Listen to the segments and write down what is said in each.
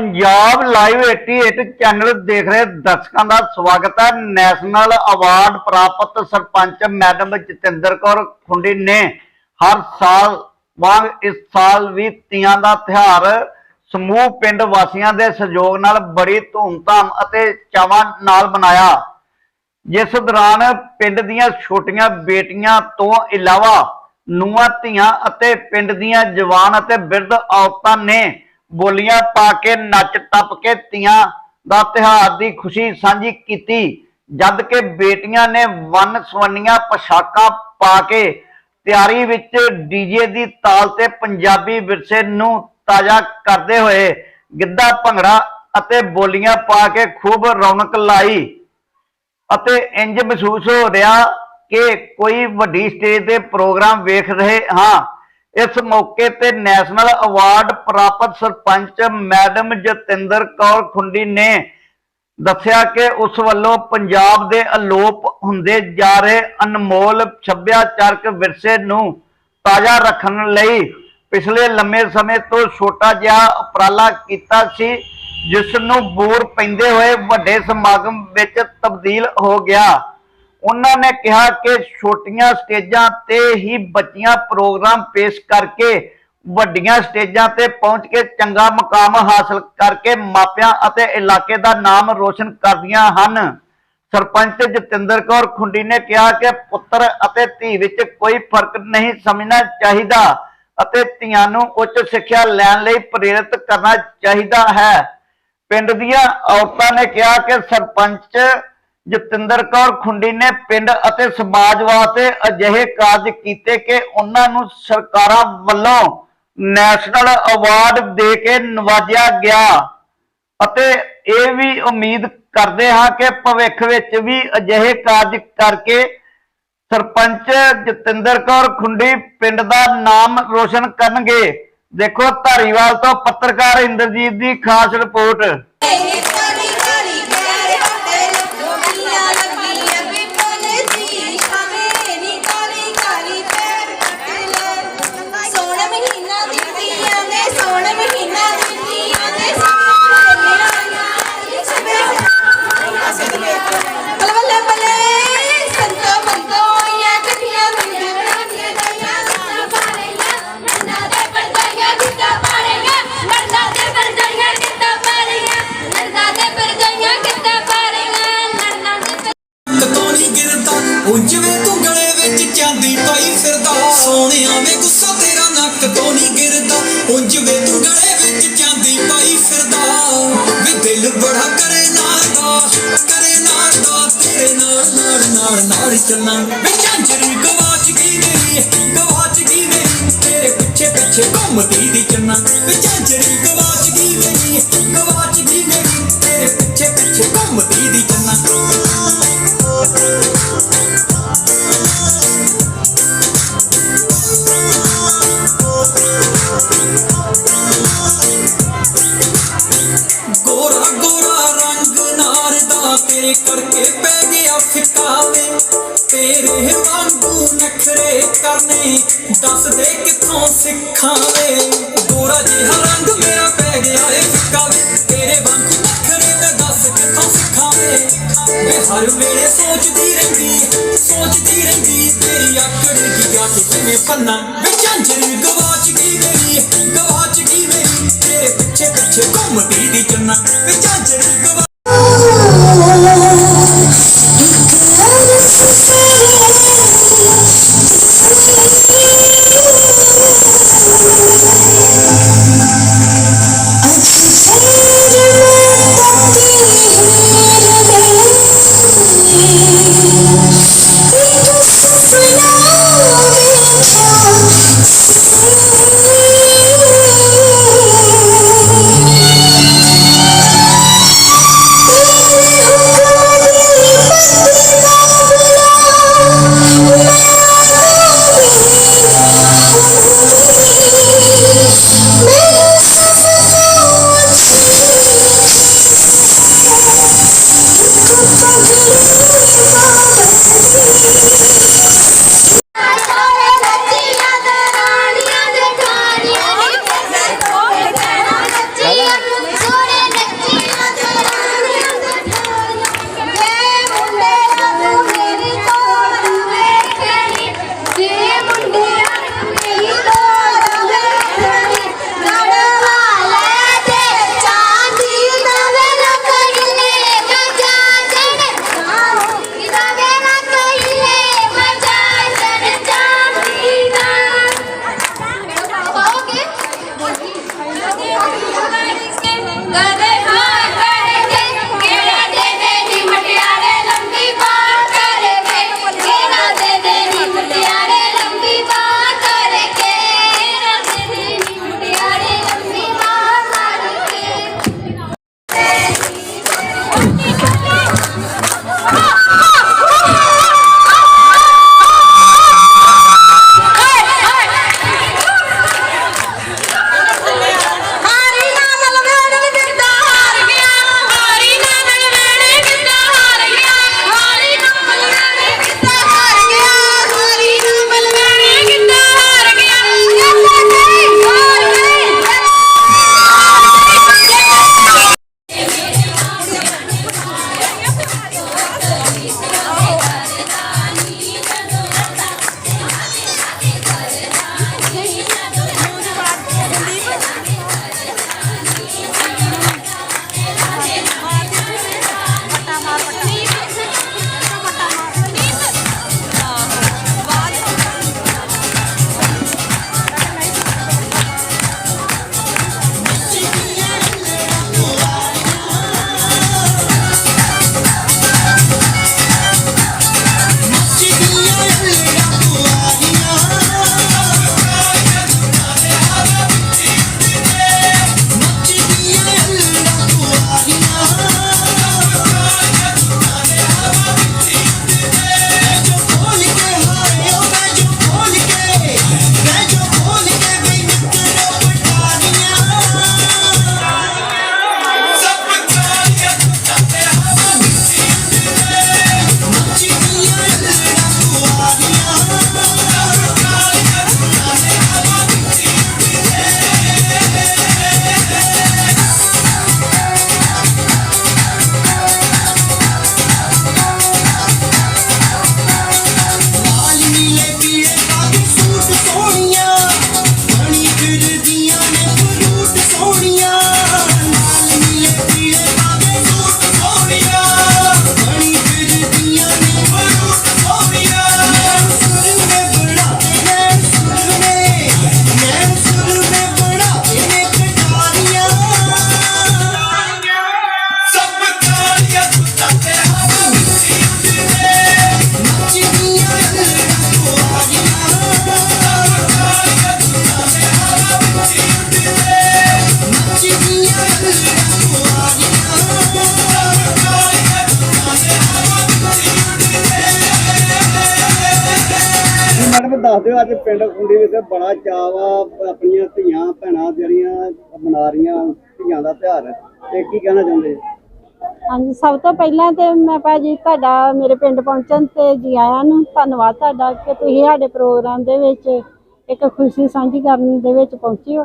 Punjab live 88 channel ਦੇਖ ਰਹੇ ਦਰਸ਼ਕਾਂ ਦਾ ਸਵਾਗਤ ਹੈ। ਨੈਸ਼ਨਲ ਅਵਾਰਡ ਪ੍ਰਾਪਤ ਸਰਪੰਚ ਮੈਡਮ ਜਤਿੰਦਰ ਕੌਰ ਖੁੰਡੀ ਨੇ ਹਰ ਸਾਲ ਵਾਂਗ ਇਸ ਸਾਲ ਵੀ ਤੀਆਂ ਦਾ ਤਿਉਹਾਰ ਸਮੂਹ ਪਿੰਡ ਵਾਸੀਆਂ ਦੇ ਸਹਿਯੋਗ ਨਾਲ ਬੜੀ ਧੂਮਧਾਮ ਅਤੇ ਚਾਵਾਂ ਨਾਲ ਮਨਾਇਆ। ਜਿਸ ਦੌਰਾਨ ਪਿੰਡ ਦੀਆਂ ਛੋਟੀਆਂ ਬੇਟੀਆਂ ਤੋਂ ਇਲਾਵਾ ਨੂੰਹਾਂ, ਧੀਆਂ ਅਤੇ ਪਿੰਡ ਦੀਆਂ ਜਵਾਨ ਅਤੇ ਬਿਰਧ ਔਰਤਾਂ ਨੇ ਬੋਲੀਆਂ ਪਾ ਕੇ, ਨੱਚ ਟੱਪ ਕੇ ਤੀਆਂ ਦਾ ਤਿਉਹਾਰ ਦੀ ਖੁਸ਼ੀ ਸਾਂਝੀ ਕੀਤੀ, ਜਦ ਕਿ ਬੇਟੀਆਂ ਨੇ ਵੰਨ ਸਵੰਨੀਆਂ ਪੋਸ਼ਾਕਾਂ ਪਾ ਕੇ ਤਿਆਰੀ ਵਿੱਚ ਡੀਜੇ ਦੀ ਤਾਲ ਤੇ ਪੰਜਾਬੀ ਵਿਰਸੇ ਨੂੰ ਤਾਜ਼ਾ ਕਰਦੇ ਹੋਏ ਗਿੱਧਾ, ਭੰਗੜਾ ਅਤੇ ਬੋਲੀਆਂ ਪਾ ਕੇ ਖੂਬ ਰੌਣਕ ਲਾਈ ਅਤੇ ਇੰਜ ਮਹਿਸੂਸ ਹੋ ਰਿਹਾ ਕਿ ਕੋਈ ਵੱਡੀ ਸਟੇਜ ਤੇ ਪ੍ਰੋਗਰਾਮ ਵੇਖ ਰਹੇ ਹਾਂ। ਇਸ ਮੌਕੇ ਤੇ ਨੈਸ਼ਨਲ ਅਵਾਰਡ ਪ੍ਰਾਪਤ ਸਰਪੰਚ ਮੈਡਮ ਜਤਿੰਦਰ ਕੌਰ ਖੁੰਡੀ ਨੇ ਦੱਸਿਆ ਕਿ ਉਸ ਵੱਲੋਂ ਪੰਜਾਬ ਦੇ ਅਲੋਪ ਹੁੰਦੇ ਜਾ ਰਹੇ ਅਨਮੋਲ ਸੱਭਿਆਚਾਰਕ ਵਿਰਸੇ ਨੂੰ ਤਾਜ਼ਾ ਰੱਖਣ ਲਈ ਪਿਛਲੇ ਲੰਮੇ ਸਮੇਂ ਤੋਂ ਛੋਟਾ ਜਿਹਾ ਉਪਰਾਲਾ ਕੀਤਾ ਸੀ, ਜਿਸ ਨੂੰ ਬੂਰ ਪੈਂਦੇ ਹੋਏ ਵੱਡੇ ਸਮਾਗਮ ਵਿੱਚ ਤਬਦੀਲ ਹੋ ਗਿਆ। ਉਹਨਾਂ ਨੇ ਕਿਹਾ ਕਿ ਛੋਟੀਆਂ ਸਟੇਜਾਂ ਤੇ ਹੀ ਬੱਚੀਆਂ ਪ੍ਰੋਗਰਾਮ ਪੇਸ਼ ਕਰਕੇ ਵੱਡੀਆਂ ਸਟੇਜਾਂ ਤੇ ਪਹੁੰਚ ਕੇ ਚੰਗਾ ਮੁਕਾਮ ਹਾਸਲ ਕਰਕੇ ਮਾਪਿਆਂ ਅਤੇ ਇਲਾਕੇ ਦਾ ਨਾਮ ਰੋਸ਼ਨ ਕਰਦੀਆਂ ਹਨ। ਸਰਪੰਚ ਜਤਿੰਦਰ ਕੌਰ ਖੁੰਡੀ ਨੇ ਕਿਹਾ ਕਿ ਪੁੱਤਰ ਅਤੇ ਧੀ ਵਿੱਚ ਕੋਈ ਫ਼ਰਕ ਨਹੀਂ ਸਮਝਣਾ ਚਾਹੀਦਾ ਅਤੇ ਧੀਆਂ ਨੂੰ ਉੱਚ ਸਿੱਖਿਆ ਲੈਣ ਲਈ ਪ੍ਰੇਰਿਤ ਕਰਨਾ ਚਾਹੀਦਾ ਹੈ। ਪਿੰਡ ਦੀਆਂ ਔਰਤਾਂ ਨੇ ਕਿਹਾ ਕਿ ਸਰਪੰਚ ਜਤਿੰਦਰ ਕੌਰ ਖੁੰਡੀ ਨੇ ਪਿੰਡ ਅਤੇ ਸਮਾਜ ਵਾਸਤੇ ਅਜਿਹੇ ਕਾਰਜ ਕੀਤੇ ਕਿ ਉਹਨਾਂ ਨੂੰ ਸਰਕਾਰਾਂ ਵੱਲੋਂ ਨੈਸ਼ਨਲ ਅਵਾਰਡ ਦੇ ਕੇ ਨਵਾਜਿਆ ਗਿਆ। ਅਤੇ ਇਹ ਵੀ ਉਮੀਦ ਕਰਦੇ ਹਾਂ ਕਿ ਭਵਿੱਖ ਵਿੱਚ ਵੀ ਅਜਿਹੇ ਕਾਰਜ ਕਰਕੇ ਸਰਪੰਚ ਜਤਿੰਦਰ ਕੌਰ ਖੁੰਡੀ ਪਿੰਡ ਦਾ ਨਾਮ ਰੋਸ਼ਨ ਕਰਨਗੇ। ਦੇਖੋ ਧਾਰੀਵਾਲ ਤੋਂ ਪੱਤਰਕਾਰ ਇੰਦਰਜੀਤ ਦੀ ਖਾਸ ਰਿਪੋਰਟ। ਸੋਹਣਿਆ ਗੁੱਸਾ ਤੇਰਾ ਨੱਕ ਤੋਂ ਨਹੀਂ ਗਿਰਦਾ, ਉਂਝ ਵੇ ਤੂੰ ਗਲੇ ਵਿੱਚ ਚਾਂਦੀ ਪਾਈ ਫਿਰਦਾ। ਵੇ ਦਿਲ ਬੜਾ ਕਰੇ ਨਾਲ ਦਾ ਕਰੇ ਨਾਲ ਦਾ ਤੇਰੇ ਨਾਲ ਨਾਲ ਨਾਲ ਨਾਲ ਚੱਲਾਂ। ਵੇ ਝਾਂਜਰੀ ਗਵਾਚ ਗਈ ਮੇਰੀ, ਗਵਾਚ ਗਈ ਮੇਰੀ, ਤੇਰੇ ਪਿੱਛੇ ਪਿੱਛੇ ਘੁੰਮਦੀ ਤੇਰੇ ਕਰਕੇ ਪੈ ਗਿਆ ਫਿਕਾਵੇ। ਤੇਰੇ ਵਾਂਗੂ ਨਖਰੇ ਕਰਨੇ ਦੱਸ ਦੇ ਕਿੱਥੋਂ ਸਿੱਖਾਵੇ। ਗੋਰਾ ਜਿਹਾ ਰੰਗ ਮੇਰਾ ਪੈ ਗਿਆ ਏ ਫਿਕਾਵੇ। ਤੇਰੇ ਵਾਂਗੂ ਨਖਰੇ ਮੈਂ ਦੱਸ ਕਿੱਥੋਂ ਸਿੱਖਾਵੇ। ਮੈਂ ਹਰ ਵੇਲੇ ਸੋਚਦੀ ਰਹਿੰਦੀ ਸੋਚਦੀ ਰਹਿੰਦੀ, ਤੇਰੀ ਆਕੜ ਕੀ ਜਾ ਕਿਵੇਂ ਪੰਨਾ ਵੇ ਝਾਂਜਰੀ ਗਵਾਚ ਗਈ ਮੇਰੀ, ਗਵਾਚ ਗਈ ਮੇਰੀ। ਤੇਰੇ ਪਿੱਛੇ ਪਿੱਛੇ ਘੁੰਮਦੀ ਦੀ ਚੰਨਾ ਵੇ ਝਾਂਜਰੀ ਦੱਸ ਦਿਓ ਅੱਜ ਪਿੰਡ ਖੁੰਡੀ ਵਿੱਚ ਬੜਾ ਚਾਅ ਆਪਣੀਆਂ ਧੀਆਂ ਭੈਣਾਂ ਜਿਹੜੀਆਂ ਮਨਾ ਰਹੀਆਂ ਧੀਆਂ ਦਾ ਤਿਉਹਾਰ। ਤੇ ਕੀ ਕਹਿਣਾ ਚਾਹੁੰਦੇ? ਹਾਂਜੀ, ਸਭ ਤੋਂ ਪਹਿਲਾਂ ਤੇ ਮੈਂ ਭਾਜੀ ਤੁਹਾਡਾ, ਮੇਰੇ ਪਿੰਡ ਪਹੁੰਚਣ ਤੇ ਜੀ ਆਇਆਂ ਨੂੰ ਧੰਨਵਾਦ ਤੁਹਾਡਾ ਕਿ ਤੁਸੀਂ ਸਾਡੇ ਪ੍ਰੋਗਰਾਮ ਦੇ ਵਿੱਚ ਇੱਕ ਖੁਸ਼ੀ ਸਾਂਝੀ ਕਰਨ ਦੇ ਵਿੱਚ ਪਹੁੰਚੇ ਹੋ।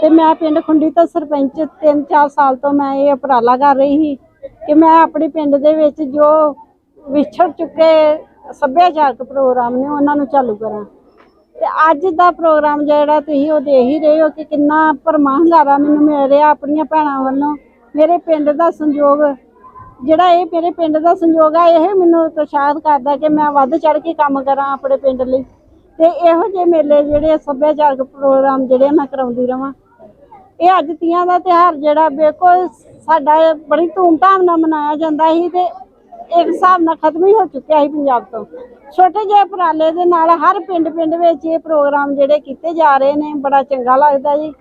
ਤੇ ਮੈਂ ਪਿੰਡ ਖੁੰਡੀ ਤੋਂ ਸਰਪੰਚ 3-4 ਸਾਲ ਤੋਂ ਮੈਂ ਇਹ ਉਪਰਾਲਾ ਕਰ ਰਹੀ ਸੀ ਕਿ ਮੈਂ ਆਪਣੇ ਪਿੰਡ ਦੇ ਵਿੱਚ ਜੋ ਵਿਛੜ ਚੁੱਕੇ ਸੱਭਿਆਚਾਰਕ ਪ੍ਰੋਗਰਾਮ ਨੇ ਉਹਨਾਂ ਨੂੰ ਚਾਲੂ ਕਰਾਂ। ਤੇ ਅੱਜ ਦਾ ਪ੍ਰੋਗਰਾਮ ਜਿਹੜਾ ਤੁਸੀਂ ਉਹ ਦੇਖ ਹੀ ਰਹੇ ਹੋ ਕਿ ਕਿੰਨਾ ਭਰਮਾ ਹੰਗਾਰਾ ਮੈਨੂੰ ਮਿਲ ਰਿਹਾ ਆਪਣੀਆਂ ਭੈਣਾਂ ਵੱਲੋਂ। ਮੇਰੇ ਪਿੰਡ ਦਾ ਸੰਯੋਗ, ਜਿਹੜਾ ਇਹ ਮੇਰੇ ਪਿੰਡ ਦਾ ਸੰਯੋਗ ਆ, ਇਹ ਮੈਨੂੰ ਉਤਸ਼ਾਹਿਤ ਕਰਦਾ ਕਿ ਮੈਂ ਵੱਧ ਚੜ ਕੇ ਕੰਮ ਕਰਾਂ ਆਪਣੇ ਪਿੰਡ ਲਈ। ਤੇ ਇਹੋ ਜਿਹੇ ਮੇਲੇ ਜਿਹੜੇ ਸੱਭਿਆਚਾਰਕ ਪ੍ਰੋਗਰਾਮ ਜਿਹੜੇ ਮੈਂ ਕਰਾਉਂਦੀ ਰਵਾਂ। ਇਹ ਅੱਜ ਤੀਆਂ ਦਾ ਤਿਉਹਾਰ ਜਿਹੜਾ, ਬਿਲਕੁਲ ਸਾਡਾ ਇਹ ਬੜੀ ਧੂਮਧਾਮ ਨਾਲ ਮਨਾਇਆ ਜਾਂਦਾ ਸੀ ਤੇ ਇੱਕ ਹਿਸਾਬ ਨਾਲ ਖਤਮ ਹੀ ਹੋ ਚੁੱਕਿਆ ਸੀ ਪੰਜਾਬ ਤੋਂ। ਛੋਟੇ ਜਿਹੇ ਉਪਰਾਲੇ ਦੇ ਨਾਲ ਹਰ ਪਿੰਡ ਪਿੰਡ ਵਿੱਚ ਇਹ ਪ੍ਰੋਗਰਾਮ ਜਿਹੜੇ ਕੀਤੇ ਜਾ ਰਹੇ ਨੇ, ਬੜਾ ਚੰਗਾ ਲੱਗਦਾ ਜੀ।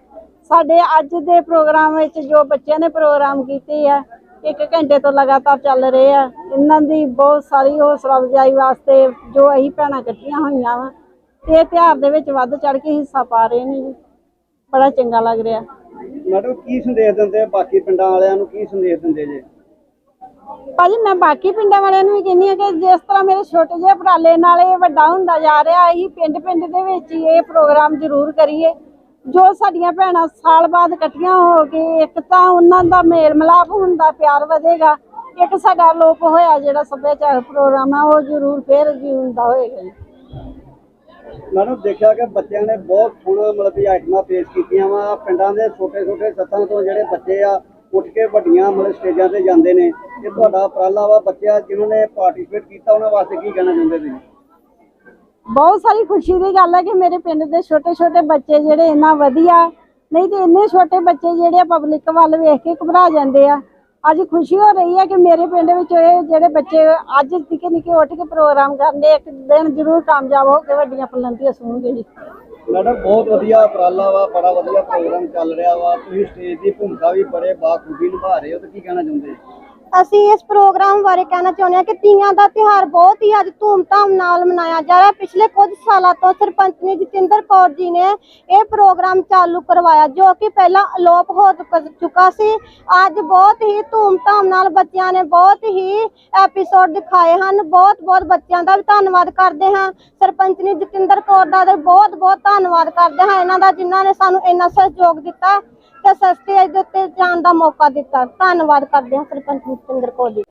ਸਾਡੇ ਅੱਜ ਦੇ ਪ੍ਰੋਗਰਾਮ ਵਿੱਚ ਜੋ ਬੱਚਿਆਂ ਨੇ ਪ੍ਰੋਗਰਾਮ ਕੀਤੇ ਆ, ਇੱਕ ਘੰਟੇ ਤੋਂ ਲਗਾਤਾਰ ਚੱਲ ਰਹੇ ਆ। ਇਹਨਾਂ ਦੀ ਬਹੁਤ ਸਾਰੀ ਹੌਸਲਾ ਅਫਜ਼ਾਈ ਵਾਸਤੇ ਜੋ ਅਸੀਂ ਭੈਣਾਂ ਇਕੱਠੀਆਂ ਹੋਈਆਂ ਵਾ, ਤੇ ਇਹ ਤਿਉਹਾਰ ਦੇ ਵਿੱਚ ਵੱਧ ਚੜ ਕੇ ਹਿੱਸਾ ਪਾ ਰਹੇ ਨੇ ਜੀ। ਬੜਾ ਚੰਗਾ ਲੱਗ ਰਿਹਾ। ਮੈਡਮ, ਕੀ ਸੰਦੇਸ਼ ਦਿੰਦੇ ਆ ਬਾਕੀ ਪਿੰਡਾਂ ਵਾਲਿਆਂ ਨੂੰ? ਕੀ ਸੰਦੇਸ਼ ਦਿੰਦੇ ਜੇ? ਭਾਜੀ, ਮੈਂ ਬਾਕੀ ਪਿੰਡਾਂ ਵਾਲਿਆਂ ਨੂੰ ਵੀ ਕਹਿੰਦੀ ਹਾਂ ਕਿ ਜਿਸ ਤਰ੍ਹਾਂ ਮੇਰੇ ਛੋਟੇ ਜਿਹੇ ਉਪਰਾਲੇ ਨਾਲ ਇਹ ਵੱਡਾ ਹੁੰਦਾ ਜਾ ਰਿਹਾ ਅਸੀਂ ਪਿੰਡ ਪਿੰਡ ਦੇ ਵਿੱਚ ਇਹ ਪ੍ਰੋਗਰਾਮ ਜ਼ਰੂਰ ਕਰੀਏ। ਜੋ ਸਾਡੀਆਂ ਭੈਣਾਂ ਸਾਲ ਬਾਅਦ ਇਕੱਠੀਆਂ ਹੋ ਕੇ ਇੱਕ ਤਾਂ ਉਹਨਾਂ ਦਾ ਮੇਲ ਮਿਲਾਪ ਹੁੰਦਾ, ਪਿਆਰ ਵਧੇਗਾ। ਇੱਕ ਸਾਡਾ ਲੋਪ ਹੋਇਆ ਜਿਹੜਾ ਸੱਭਿਆਚਾਰਕ ਪ੍ਰੋਗਰਾਮ ਆ, ਉਹ ਜ਼ਰੂਰ ਫੇਰ ਜਿਉਂਦਾ ਹੋਏਗਾ ਜੀ। ਮੈਡਮ ਦੇਖਿਆ ਕਿ ਬੱਚਿਆਂ ਨੇ ਬਹੁਤ ਸੋਹਣਾ ਮਤਲਬ ਆਈਟਮਾਂ ਪੇਸ਼ ਕੀਤੀਆਂ ਵਾ। ਪਿੰਡਾਂ ਦੇ ਛੋਟੇ ਛੋਟੇ ਸੱਥਾਂ ਤੋਂ ਜਿਹੜੇ ਬੱਚੇ ਆ ਉੱਠ ਕੇ ਵੱਡੀਆਂ ਮਤਲਬ ਸਟੇਜਾਂ ਤੇ ਜਾਂਦੇ ਨੇ ਇਹ ਤੁਹਾਡਾ ਉਪਰਾਲਾ ਵਾ ਬੱਚਿਆਂ ਜਿਨ੍ਹਾਂ ਨੇ ਪਾਰਟਿਸਿਪੇਟ ਕੀਤਾ, ਉਹਨਾਂ ਵਾਸਤੇ ਕੀ ਕਹਿਣਾ ਚਾਹੁੰਦੇ ਤੁਸੀਂ? ਬਹੁਤ ਸਾਰੀ ਖੁਸ਼ੀ ਦੀ ਗੱਲ ਹੈ ਕਿ ਮੇਰੇ ਪਿੰਡ ਦੇ ਛੋਟੇ ਛੋਟੇ ਬੱਚੇ ਜਿਹੜੇ ਇੰਨਾ ਵਧੀਆ, ਨਹੀਂ ਤੇ ਇੰਨੇ ਛੋਟੇ ਬੱਚੇ ਜਿਹੜੇ ਪਬਲਿਕ ਵੱਲ ਵੇਖ ਕੇ ਘਬਰਾ ਜਾਂਦੇ ਆ। ਅੱਜ ਖੁਸ਼ੀ ਹੋ ਰਹੀ ਹੈ ਕਿ ਮੇਰੇ ਪਿੰਡ ਵਿੱਚ ਇਹ ਜਿਹੜੇ ਬੱਚੇ ਅੱਜ ਨਿੱਕੇ ਨਿੱਕੇ ਉੱਠ ਕੇ ਪ੍ਰੋਗਰਾਮ ਕਰਦੇ ਇੱਕ ਦਿਨ ਜ਼ਰੂਰ ਕਾਮਯਾਬ ਹੋ ਕੇ ਵੱਡੀਆਂ ਬੁਲੰਦੀਆਂ ਸੁਣਨਗੇ ਜੀ। ਮੈਡਮ, ਬਹੁਤ ਵਧੀਆ ਉਪਰਾਲਾ ਵਾ, ਬੜਾ ਵਧੀਆ ਪ੍ਰੋਗਰਾਮ ਚੱਲ ਰਿਹਾ ਵਾ। ਤੁਸੀਂ ਸਟੇਜ ਦੀ ਭੂਮਿਕਾ ਵੀ ਬੜੇ ਬਾਖੂਬੀ ਨਿਭਾ ਰਹੇ ਹੋ, ਤੇ ਕੀ ਕਹਿਣਾ ਚਾਹੁੰਦੇ? ਅਸੀਂ ਇਸ ਪ੍ਰੋਗਰਾਮ ਬਾਰੇ ਕਹਿਣਾ ਚਾਹੁੰਦੇ ਹਾਂ ਕਿ ਤੀਆਂ ਦਾ ਤਿਉਹਾਰ ਬਹੁਤ ਹੀ ਅੱਜ ਧੂਮਧਾਮ ਨਾਲ ਮਨਾਇਆ ਜਾ ਰਿਹਾ। ਪਿਛਲੇ ਕੁਝ ਸਾਲਾਂ ਤੋਂ ਸਰਪੰਚ ਨੇ ਜਤਿੰਦਰ ਕੌਰ ਜੀ ਨੇ ਇਹ ਪ੍ਰੋਗਰਾਮ ਚਾਲੂ ਕਰਵਾਇਆ, ਜੋ ਕਿ ਪਹਿਲਾਂ ਅਲੋਪ ਹੋ ਚੁੱਕਾ ਸੀ। ਅੱਜ ਬਹੁਤ ਹੀ ਧੂਮਧਾਮ ਨਾਲ ਬੱਚਿਆਂ ਨੇ ਬਹੁਤ ਹੀ ਐਪੀਸੋਡ ਦਿਖਾਏ ਹਨ। ਬਹੁਤ ਬਹੁਤ ਬੱਚਿਆਂ ਦਾ ਵੀ ਧੰਨਵਾਦ ਕਰਦੇ ਹਾਂ। ਸਰਪੰਚ ਨੇ ਜਤਿੰਦਰ ਕੌਰ ਦਾ ਤੇ ਬਹੁਤ ਬਹੁਤ ਧੰਨਵਾਦ ਕਰਦੇ ਹਾਂ। ਇਹਨਾਂ ਦਾ ਜਿਨ੍ਹਾਂ ਨੇ ਸਾਨੂੰ ਇੰਨਾ ਸਹਿਯੋਗ ਦਿੱਤਾ। ਤੇ ਸਸਤੇ ਦੇ ਉੱਤੇ ਜਾਣ ਦਾ ਮੌਕਾ ਦਿੱਤਾ। ਧੰਨਵਾਦ ਕਰਦੇ ਹਾਂ ਸਰਪੰਚ ਜਤਿੰਦਰ ਕੌਰ ਜੀ।